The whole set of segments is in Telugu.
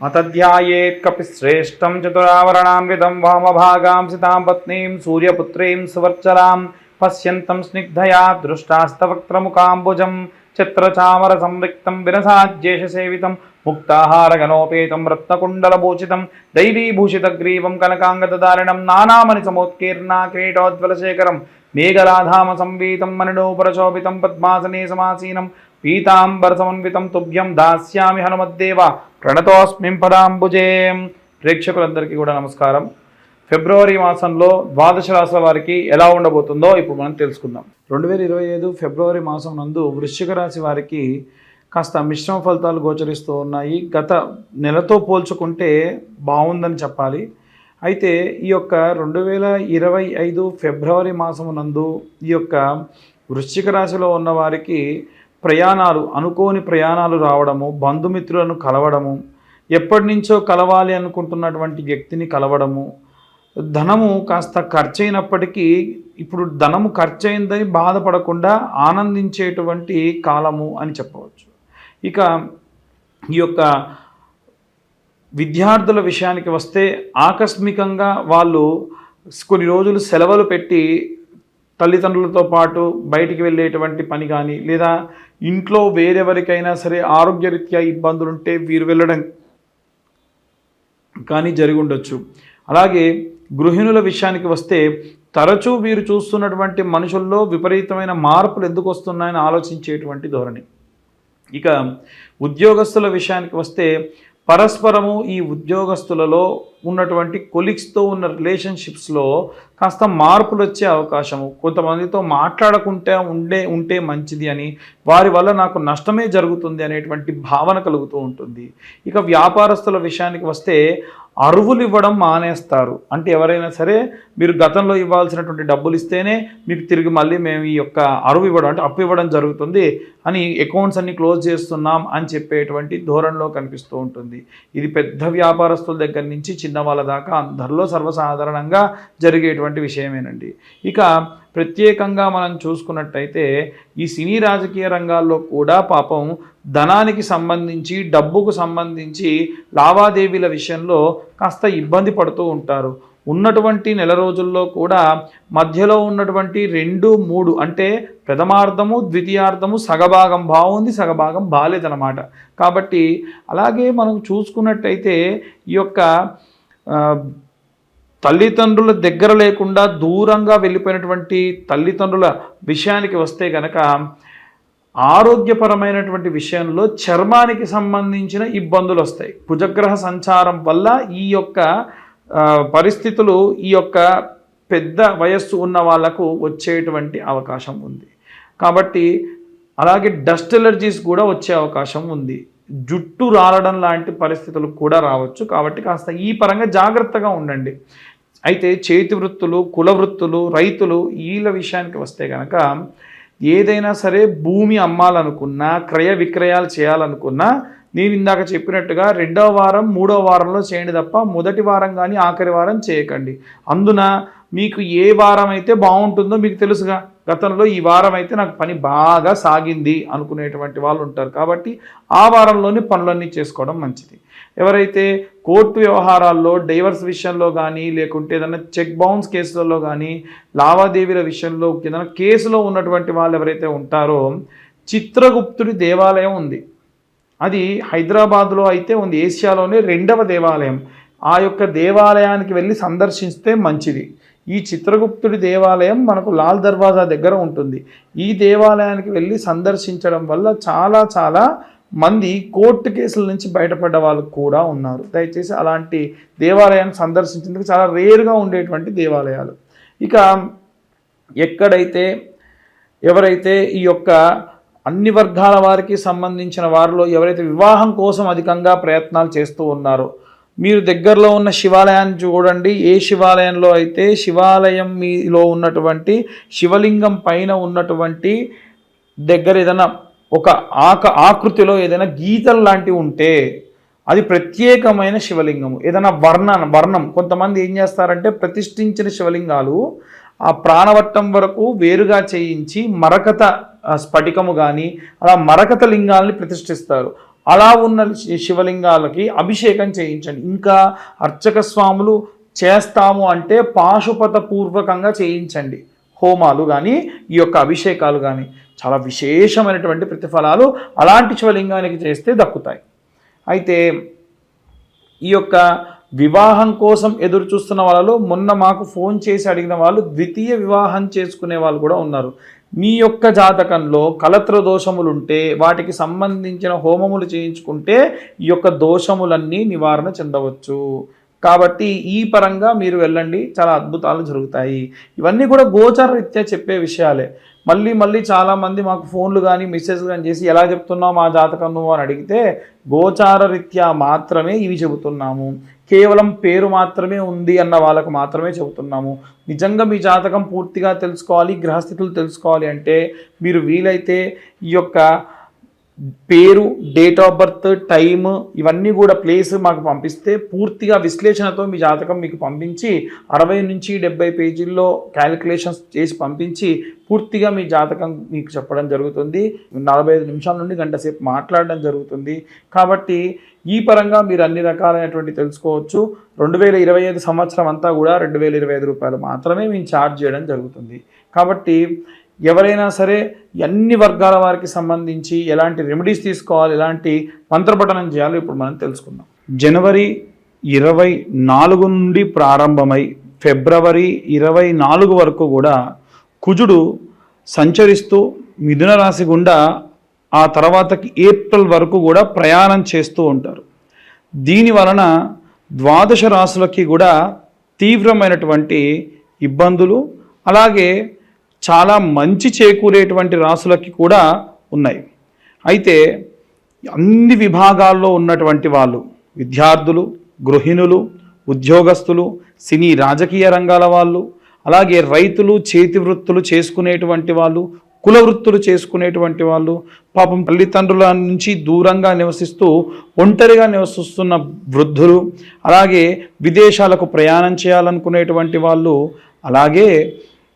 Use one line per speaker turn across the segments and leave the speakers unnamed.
అతధ్యాయేత్కపిశ్రేష్టం విధం వామభాగాం సితాం పత్నీం సూర్యపుత్రీం సువర్చలాం పశ్యంతం స్నిగ్ధయా దృష్టాస్తవక్త్రముకాంబుజం చిత్రచామర సంరిక్తం విరసాజ్యేషసేవితం ముక్తాహారగణోపేతం రత్నకుండలభూషితం దైవీభూషితగ్రీవం కనకాంగతారిణం నానామణి సమోత్కీర్ణ క్రీటోజ్వలశేఖరం మేఘలాధామ సంవీతం మణిడోపరశోభితం పద్మాసనే సమాసీనం పీతాంబరసమన్వితం తుభ్యం దాస్యామి హనుమద్దేవ ప్రణతోస్మిం పదాంబుజే ప్రేక్షకులందరికీ కూడా నమస్కారం. ఫిబ్రవరి మాసంలో ద్వాదశ రాశుల వారికి ఎలా ఉండబోతుందో ఇప్పుడు మనం తెలుసుకుందాం. రెండు వేల ఇరవై ఐదు ఫిబ్రవరి మాసం నందు వృశ్చిక రాశి వారికి కాస్త మిశ్రమ ఫలితాలు గోచరిస్తూ ఉన్నాయి. గత నెలతో పోల్చుకుంటే బాగుందని చెప్పాలి. అయితే ఈ యొక్క రెండు వేల ఇరవై ఐదు ఫిబ్రవరి మాసం నందు ఈ యొక్క వృశ్చిక రాశిలో ఉన్న వారికి ప్రయాణాలు అనుకోని ప్రయాణాలు రావడము బంధుమిత్రులను కలవడము ఎప్పటి నుంచో కలవాలి అనుకుంటున్నటువంటి వ్యక్తిని కలవడము ధనము కాస్త ఖర్చు అయినప్పటికీ ఇప్పుడు ధనము ఖర్చు అయిందని బాధపడకుండా ఆనందించేటువంటి కాలము అని చెప్పవచ్చు. ఇక ఈ యొక్క విద్యార్థుల విషయానికి వస్తే ఆకస్మికంగా వాళ్ళు కొన్ని రోజులు సెలవులు పెట్టి తల్లిదండ్రులతో పాటు బయటికి వెళ్ళేటువంటి పని కానీ లేదా ఇంట్లో వేరెవరికైనా సరే ఆరోగ్యరీత్యా ఇబ్బందులు ఉంటే వీరు వెళ్ళడం కానీ జరిగి ఉండొచ్చు అలాగే గృహిణుల విషయానికి వస్తే తరచూ వీరు చూస్తున్నటువంటి మనుషుల్లో విపరీతమైన మార్పులు ఎందుకు వస్తున్నాయని ఆలోచించేటువంటి ధోరణి. ఇక ఉద్యోగస్తుల విషయానికి వస్తే పరస్పరము ఈ ఉద్యోగస్తులలో ఉన్నటువంటి కొలీగ్స్తో ఉన్న రిలేషన్షిప్స్లో కాస్త మార్పులు వచ్చే అవకాశము. కొంతమందితో మాట్లాడకుంటే ఉండే ఉంటే మంచిది అని వారి వల్ల నాకు నష్టమే జరుగుతుంది అనేటువంటి భావన కలుగుతూ ఉంటుంది. ఇక వ్యాపారస్తుల విషయానికి వస్తే అరువులు ఇవ్వడం మానేస్తారు. అంటే ఎవరైనా సరే మీరు గతంలో ఇవ్వాల్సినటువంటి డబ్బులు ఇస్తేనే మీకు తిరిగి మళ్ళీ మేము ఈ యొక్క అరువు ఇవ్వడం అంటే అప్పు ఇవ్వడం జరుగుతుంది అని అకౌంట్స్ అన్ని క్లోజ్ చేస్తున్నాం అని చెప్పేటువంటి ధోరణిలో కనిపిస్తూ ఉంటుంది. ఇది పెద్ద వ్యాపారస్తుల దగ్గర నుంచి చిన్న వాళ్ళ దాకా అందరిలో సర్వసాధారణంగా జరిగేటువంటి విషయమేనండి. ఇక ప్రత్యేకంగా మనం చూసుకున్నట్టయితే ఈ సినీ రాజకీయ రంగాల్లో కూడా పాపం ధనానికి సంబంధించి డబ్బుకు సంబంధించి లావాదేవీల విషయంలో కాస్త ఇబ్బంది పడుతూ ఉంటారు. ఉన్నటువంటి నెల రోజుల్లో కూడా మధ్యలో ఉన్నటువంటి రెండు మూడు అంటే ప్రథమార్థము ద్వితీయార్థము సగభాగం బాగుంది సగభాగం బాలేదనమాట కాబట్టి అలాగే మనం చూసుకున్నట్టయితే ఈ యొక్క తల్లిదండ్రుల దగ్గర లేకుండా దూరంగా వెళ్ళిపోయినటువంటి తల్లిదండ్రుల విషయానికి వస్తే కనుక ఆరోగ్యపరమైనటువంటి విషయంలో చర్మానికి సంబంధించిన ఇబ్బందులు వస్తాయి. కుజగ్రహ సంచారం వల్ల ఈ యొక్క పరిస్థితులు ఈ యొక్క పెద్ద వయస్సు ఉన్న వాళ్ళకు వచ్చేటువంటి అవకాశం ఉంది. కాబట్టి అలాగే డస్ట్ ఎలర్జీస్ కూడా వచ్చే అవకాశం ఉంది. జుట్టు రాలడం లాంటి పరిస్థితులు కూడా రావచ్చు. కాబట్టి కాస్త ఈ పరంగా జాగ్రత్తగా ఉండండి. అయితే చేతి వృత్తులు కుల వృత్తులు రైతులు వీళ్ళ విషయానికి వస్తే కనుక ఏదైనా సరే భూమి అమ్మాలనుకున్నా క్రయ విక్రయాలు చేయాలనుకున్నా నేను ఇందాక చెప్పినట్టుగా రెండవ వారం మూడవ వారంలో చేయండి తప్ప మొదటి వారం కానీ ఆఖరి వారం చేయకండి. అందున మీకు ఏ వారం అయితే బాగుంటుందో మీకు తెలుసుగా. గతంలో ఈ వారం అయితే నాకు పని బాగా సాగింది అనుకునేటువంటి వాళ్ళు ఉంటారు కాబట్టి ఆ వారంలోనే పనులన్నీ చేసుకోవడం మంచిది. ఎవరైతే కోర్టు వ్యవహారాల్లో డైవర్స్ విషయంలో కానీ లేకుంటే ఏదైనా చెక్ బౌన్స్ కేసులలో కానీ లావాదేవీల విషయంలో ఏదైనా కేసులో ఉన్నటువంటి వాళ్ళు ఎవరైతే ఉంటారో చిత్రగుప్తుడి దేవాలయం ఉంది. అది హైదరాబాద్లో అయితే ఉంది. ఏషియాలోనే రెండవ దేవాలయం. ఆ యొక్క దేవాలయానికి వెళ్ళి సందర్శిస్తే మంచిది. ఈ చిత్రగుప్తుడి దేవాలయం మనకు లాల్ దర్వాజా దగ్గర ఉంటుంది. ఈ దేవాలయానికి వెళ్ళి సందర్శించడం వల్ల చాలా చాలా మంది కోర్టు కేసుల నుంచి బయటపడ్డ వాళ్ళు కూడా ఉన్నారు. దయచేసి అలాంటి దేవాలయాన్ని సందర్శించేందుకు చాలా రేరుగా ఉండేటువంటి దేవాలయాలు. ఇక ఎక్కడైతే ఎవరైతే ఈ యొక్క అన్ని వర్గాల వారికి సంబంధించిన వారిలో ఎవరైతే వివాహం కోసం అధికంగా ప్రయత్నాలు చేస్తూ ఉన్నారో మీరు దగ్గరలో ఉన్న శివాలయాన్ని చూడండి. ఏ శివాలయంలో అయితే శివాలయం మీలో ఉన్నటువంటి శివలింగం పైన ఉన్నటువంటి దగ్గర ఏదైనా ఒక ఆక ఆకృతిలో ఏదైనా గీతలు లాంటివి ఉంటే అది ప్రత్యేకమైన శివలింగము. ఏదైనా వర్ణ వర్ణం. కొంతమంది ఏం చేస్తారంటే ప్రతిష్ఠించిన శివలింగాలు ఆ ప్రాణవట్టం వరకు వేరుగా చేయించి మరకత స్ఫటికము కానీ అలా మరకత లింగాల్ని ప్రతిష్ఠిస్తారు. అలా ఉన్న శి- శివలింగాలకి అభిషేకం చేయించండి. ఇంకా అర్చక స్వాములు చేస్తాము అంటే పాశుపత పూర్వకంగా చేయించండి. హోమాలు కానీ ఈ యొక్క అభిషేకాలు కానీ చాలా విశేషమైనటువంటి ప్రతిఫలాలు అలాంటి శివలింగానికి చేస్తే దక్కుతాయి. అయితే ఈ యొక్క వివాహం కోసం ఎదురు చూస్తున్న వాళ్ళలో మొన్న మాకు ఫోన్ చేసి అడిగిన వాళ్ళు ద్వితీయ వివాహం చేసుకునే వాళ్ళు కూడా ఉన్నారు. మీ యొక్క జాతకంలో కలత్ర దోషములు ఉంటే వాటికి సంబంధించిన హోమములు చేయించుకుంటే ఈ యొక్క దోషములన్నీ నివారణ చెందవచ్చు. కాబట్టి ఈ పరంగా మీరు వెళ్ళండి చాలా అద్భుతాలు జరుగుతాయి. ఇవన్నీ కూడా గోచర రీత్యా చెప్పే విషయాలే. మళ్ళీ మళ్ళీ చాలామంది మాకు ఫోన్లు కానీ మెసేజ్ కానీ చేసి ఎలా చెప్తున్నావు మా జాతకం నువ్వు? అని అడిగితే గోచార రీత్యా మాత్రమే ఇవి చెబుతున్నాము. కేవలం పేరు మాత్రమే ఉంది అన్న వాళ్ళకు మాత్రమే చెబుతున్నాము. నిజంగా మీ జాతకం పూర్తిగా తెలుసుకోవాలి గ్రహస్థితులు తెలుసుకోవాలి అంటే మీరు వీలైతే ఈ యొక్క పేరు డేట్ ఆఫ్ బర్త్ టైమ్ ఇవన్నీ కూడా ప్లేస్ మాకు పంపిస్తే పూర్తిగా విశ్లేషణతో మీ జాతకం మీకు పంపించి అరవై నుంచి డెబ్బై పేజీల్లో క్యాలిక్యులేషన్స్ చేసి పంపించి పూర్తిగా మీ జాతకం మీకు చెప్పడం జరుగుతుంది. నలభై ఐదు నిమిషాల నుండి గంట సేపు మాట్లాడడం జరుగుతుంది. కాబట్టి ఈ పరంగా మీరు అన్ని రకాలైనటువంటి తెలుసుకోవచ్చు. రెండు వేల ఇరవై ఐదు సంవత్సరం అంతా కూడా రెండు వేల ఇరవై ఐదు రూపాయలు మాత్రమే మేము ఛార్జ్ చేయడం జరుగుతుంది. కాబట్టి ఎవరైనా సరే అన్ని వర్గాల వారికి సంబంధించి ఎలాంటి రెమెడీస్ తీసుకోవాలి ఎలాంటి మంత్రపఠనం చేయాలో ఇప్పుడు మనం తెలుసుకుందాం. జనవరి ఇరవై నాలుగు నుండి ప్రారంభమై ఫిబ్రవరి ఇరవై నాలుగు వరకు కూడా కుజుడు సంచరిస్తూ మిథున రాశి గుండా ఆ తర్వాతకి ఏప్రిల్ వరకు కూడా ప్రయాణం చేస్తూ ఉంటారు. దీని వలన ద్వాదశ రాశులకి కూడా తీవ్రమైనటువంటి ఇబ్బందులు అలాగే చాలా మంచి చేకూరేటువంటి రాసులకి కూడా ఉన్నాయి. అయితే అన్ని విభాగాల్లో ఉన్నటువంటి వాళ్ళు విద్యార్థులు గృహిణులు ఉద్యోగస్తులు సినీ రాజకీయ రంగాల వాళ్ళు అలాగే రైతులు చేతి వృత్తులు చేసుకునేటువంటి వాళ్ళు కుల వృత్తులు చేసుకునేటువంటి వాళ్ళు పాపం తల్లిదండ్రుల నుంచి దూరంగా నివసిస్తూ ఒంటరిగా నివసిస్తున్న వృద్ధులు అలాగే విదేశాలకు ప్రయాణం చేయాలనుకునేటువంటి వాళ్ళు అలాగే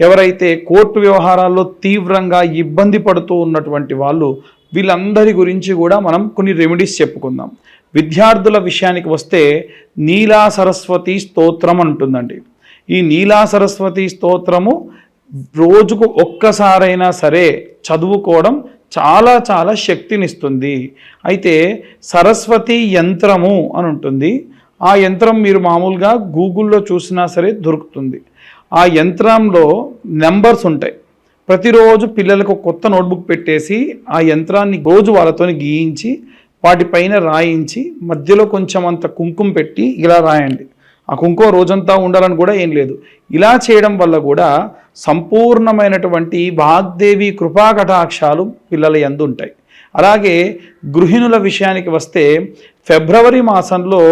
ఎవరైతే కోర్టు వ్యవహారాల్లో తీవ్రంగా ఇబ్బంది పడుతూ ఉన్నటువంటి వాళ్ళు వీళ్ళందరి గురించి కూడా మనం కొన్ని రెమెడీస్ చెప్పుకుందాం. విద్యార్థుల విషయానికి వస్తే నీలా సరస్వతి స్తోత్రం అంటుందండి. ఈ నీలా సరస్వతి స్తోత్రము రోజుకు ఒక్కసారైనా సరే చదువుకోవడం చాలా చాలా శక్తినిస్తుంది. అయితే సరస్వతి యంత్రము అని ఉంటుంది. ఆ యంత్రం మీరు మామూలుగా గూగుల్లో చూసినా సరే దొరుకుతుంది. ఆ యంత్రంలో నెంబర్స్ ఉంటాయి. ప్రతిరోజు పిల్లలకు కొత్త నోట్బుక్ పెట్టేసి ఆ యంత్రాన్ని రోజు వాళ్ళతో గీయించి వాటిపైన రాయించి మధ్యలో కొంచెం అంత కుంకుమ పెట్టి ఇలా రాయండి. ఆ కుంకుమ రోజంతా ఉండాలని కూడా ఏం లేదు. ఇలా చేయడం వల్ల కూడా సంపూర్ణమైనటువంటి వాగ్దేవి కృపాకటాక్షాలు పిల్లల ఎందుంటాయి అలాగే గృహిణుల విషయానికి వస్తే ఫిబ్రవరి మాసంలో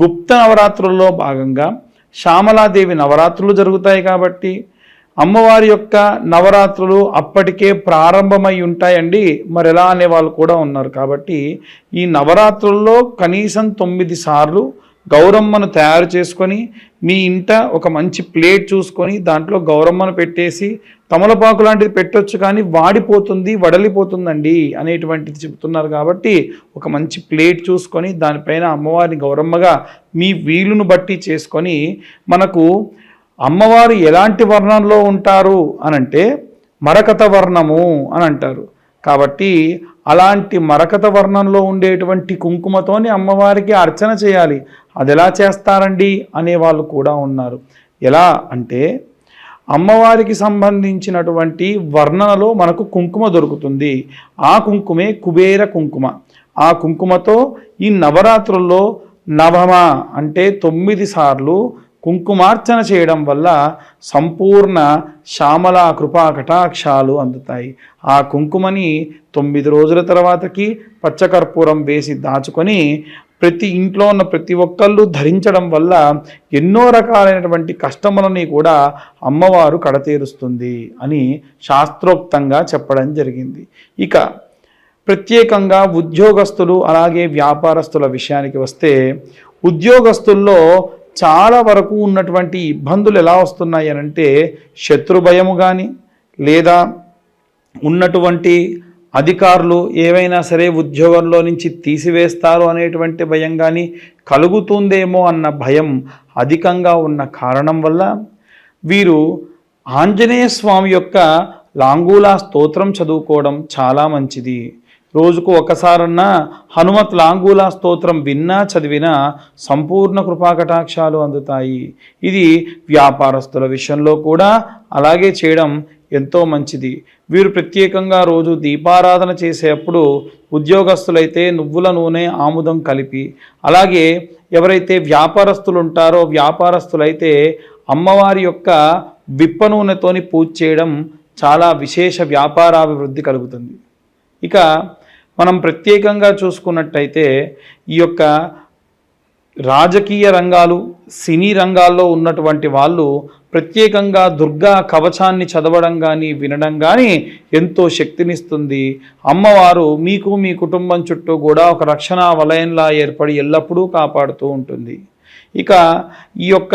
గుప్త నవరాత్రుల్లో భాగంగా శ్యామలాదేవి నవరాత్రులు జరుగుతాయి కాబట్టి అమ్మవారి యొక్క నవరాత్రులు అప్పటికే ప్రారంభమై ఉంటాయండి. మరి ఎలా అనే వాళ్ళు కూడా ఉన్నారు కాబట్టి ఈ నవరాత్రుల్లో కనీసం తొమ్మిది సార్లు గౌరమ్మను తయారు చేసుకొని మీ ఇంట ఒక మంచి ప్లేట్ చూసుకొని దాంట్లో గౌరమ్మను పెట్టేసి తమలపాకు లాంటిది పెట్టొచ్చు కానీ వాడిపోతుంది వడలిపోతుందండి అనేటువంటిది చెబుతున్నారు కాబట్టి ఒక మంచి ప్లేట్ చూసుకొని దానిపైన అమ్మవారిని గౌరమ్మగా మీ వీలును బట్టి చేసుకొని మనకు అమ్మవారు ఎలాంటి వర్ణంలో ఉంటారు అనంటే మరకత వర్ణము అని అంటారు. కాబట్టి అలాంటి మరకత వర్ణంలో ఉండేటువంటి కుంకుమతోని అమ్మవారికి అర్చన చేయాలి. అది ఎలా చేస్తారండి? అనే వాళ్ళు కూడా ఉన్నారు. ఎలా అంటే అమ్మవారికి సంబంధించినటువంటి వర్ణనలో మనకు కుంకుమ దొరుకుతుంది. ఆ కుంకుమే కుబేర కుంకుమ. ఆ కుంకుమతో ఈ నవరాత్రుల్లో నవమ అంటే తొమ్మిది సార్లు కుంకుమార్చన చేయడం వల్ల సంపూర్ణ శ్యామల కృపా కటాక్షాలు అందుతాయి. ఆ కుంకుమని తొమ్మిది రోజుల తర్వాతకి పచ్చకర్పూరం వేసి దాచుకొని ప్రతి ఇంట్లో ఉన్న ప్రతి ఒక్కళ్ళు ధరించడం వల్ల ఎన్నో రకాలైనటువంటి కష్టములని కూడా అమ్మవారు కడతీరుస్తుంది అని శాస్త్రోక్తంగా చెప్పడం జరిగింది. ఇక ప్రత్యేకంగా ఉద్యోగస్తులు అలాగే వ్యాపారస్తుల విషయానికి వస్తే ఉద్యోగస్తుల్లో చాలా వరకు ఉన్నటువంటి ఇబ్బందులు ఎలా వస్తున్నాయి అంటే శత్రు భయము కానీ లేదా ఉన్నటువంటి అధికారులు ఏవైనా సరే ఉద్యోగంలో నుంచి తీసివేస్తారు అనేటువంటి భయం కానీ కలుగుతుందేమో అన్న భయం అధికంగా ఉన్న కారణం వల్ల వీరు ఆంజనేయ స్వామి యొక్క లాంగూలా స్తోత్రం చదువుకోవడం చాలా మంచిది. రోజుకు ఒకసారన్నా హనుమత్ లాంగూలా స్తోత్రం విన్నా చదివినా సంపూర్ణ కృపాకటాక్షాలు అందుతాయి. ఇది వ్యాపారస్తుల విషయంలో కూడా అలాగే చేయడం ఎంతో మంచిది. వీరు ప్రత్యేకంగా రోజు దీపారాధన చేసేటప్పుడు ఉద్యోగస్తులైతే నువ్వుల నూనె ఆముదం కలిపి. అలాగే ఎవరైతే వ్యాపారస్తులు ఉంటారో వ్యాపారస్తులైతే అమ్మవారి యొక్క విప్ప నూనెతోని పూజ చేయడం చాలా విశేష వ్యాపారాభివృద్ధి కలుగుతుంది. ఇక మనం ప్రత్యేకంగా చూసుకున్నట్టయితే ఈ యొక్క రాజకీయ రంగాలు సినీ రంగాల్లో ఉన్నటువంటి వాళ్ళు ప్రత్యేకంగా దుర్గా కవచాన్ని చదవడం కానీ వినడం కానీ ఎంతో శక్తినిస్తుంది. అమ్మవారు మీకు మీ కుటుంబం చుట్టూ కూడా ఒక రక్షణ వలయంలా ఏర్పడి ఎల్లప్పుడూ కాపాడుతూ ఉంటుంది. ఇక ఈ యొక్క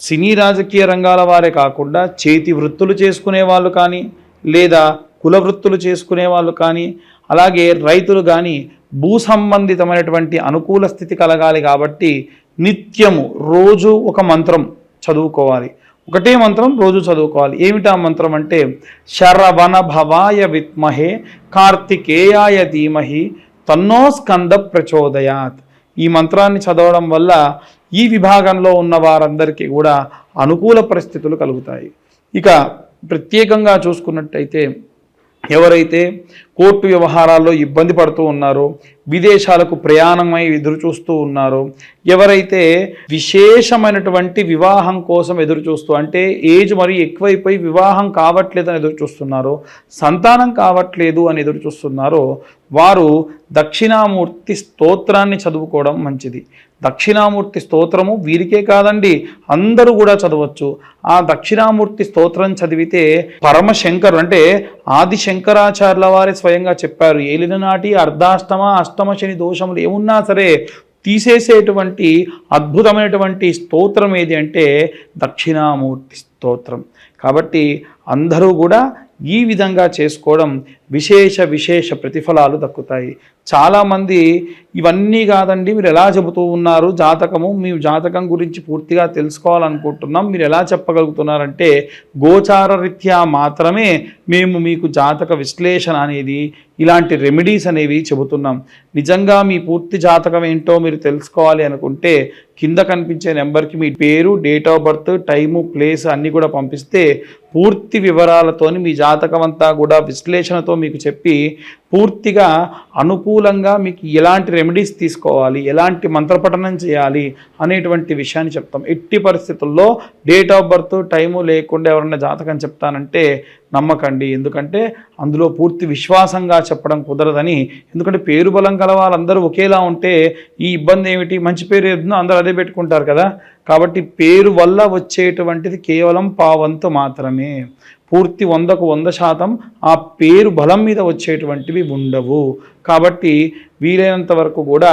సినీ రాజకీయ రంగాల వారే కాకుండా చేతి వృత్తులు చేసుకునే వాళ్ళు కానీ లేదా కుల వృత్తులు చేసుకునే వాళ్ళు కానీ అలాగే రైతులు కానీ భూ సంబంధితమైనటువంటి అనుకూల స్థితి కలగాలి కాబట్టి నిత్యము రోజు ఒక మంత్రం చదువుకోవాలి. ఒకటే మంత్రం రోజు చదువుకోవాలి. ఏమిటా మంత్రం అంటే శరవణ భవాయ విత్మహే కార్తికేయాయ ధీమహి తన్నో స్కంద ప్రచోదయాత్. ఈ మంత్రాన్ని చదవడం వల్ల ఈ విభాగంలో ఉన్న వారందరికీ కూడా అనుకూల పరిస్థితులు కలుగుతాయి. ఇక ప్రత్యేకంగా చూసుకున్నట్టయితే ఎవరైతే కోర్టు వ్యవహారాల్లో ఇబ్బంది పడుతూ ఉన్నారో విదేశాలకు ప్రయాణమై ఎదురు చూస్తూ ఉన్నారో ఎవరైతే విశేషమైనటువంటి వివాహం కోసం ఎదురు చూస్తూ అంటే ఏజ్ మరి ఎక్కువైపోయి వివాహం కావట్లేదు అని ఎదురు చూస్తున్నారో సంతానం కావట్లేదు అని ఎదురు చూస్తున్నారో వారు దక్షిణామూర్తి స్తోత్రాన్ని చదువుకోవడం మంచిది. దక్షిణామూర్తి స్తోత్రము వీరికే కాదండి అందరూ కూడా చదవచ్చు. ఆ దక్షిణామూర్తి స్తోత్రం చదివితే పరమశంకరు అంటే ఆది శంకరాచార్యుల వారే స్వయంగా చెప్పారు ఏలిన నాటి అర్ధాష్టమ అష్టమ శని దోషములు ఏమున్నా సరే తీసేసేటువంటి అద్భుతమైనటువంటి స్తోత్రం ఏది అంటే దక్షిణామూర్తి స్తోత్రం. కాబట్టి అందరూ కూడా ఈ విధంగా చేసుకోవడం విశేష విశేష ప్రతిఫలాలు దక్కుతాయి. చాలామంది ఇవన్నీ కాదండి మీరు ఎలా చెబుతూ ఉన్నారు జాతకము మీ జాతకం గురించి పూర్తిగా తెలుసుకోవాలనుకుంటున్నాం మీరు ఎలా చెప్పగలుగుతున్నారంటే గోచార రీత్యా మాత్రమే మేము మీకు జాతక విశ్లేషణ అనేది ఇలాంటి రెమెడీస్ అనేవి చెబుతున్నాం. నిజంగా మీ పూర్తి జాతకం ఏంటో మీరు తెలుసుకోవాలి అనుకుంటే కింద కనిపించే నెంబర్కి మీ పేరు date of birth time place అన్నీ కూడా పంపిస్తే పూర్తి వివరాలతోని మీ జాతకం అంతా కూడా విశ్లేషణతో మీకు చెప్పి పూర్తిగా అనుకూలంగా మీకు ఎలాంటి రెమెడీస్ తీసుకోవాలి ఎలాంటి మంత్రపఠనం చేయాలి అనేటువంటి విషయాన్ని చెప్తాం. ఎట్టి పరిస్థితుల్లో డేట్ ఆఫ్ బర్త్ టైము లేకుండా ఎవరైనా జాతకం చెప్తానంటే నమ్మకండి. ఎందుకంటే అందులో పూర్తి విశ్వాసంగా చెప్పడం కుదరదని. ఎందుకంటే పేరు బలం గల వాళ్ళందరూ ఒకేలా ఉంటే ఈ ఇబ్బంది ఏమిటి? మంచి పేరు ఏదో అందరూ అదే పెట్టుకుంటారు కదా. కాబట్టి పేరు వల్ల వచ్చేటువంటిది కేవలం పావంతు మాత్రమే. పూర్తి వందకు వంద శాతం ఆ పేరు బలం మీద వచ్చేటువంటివి ఉండవు. కాబట్టి వీలైనంత వరకు కూడా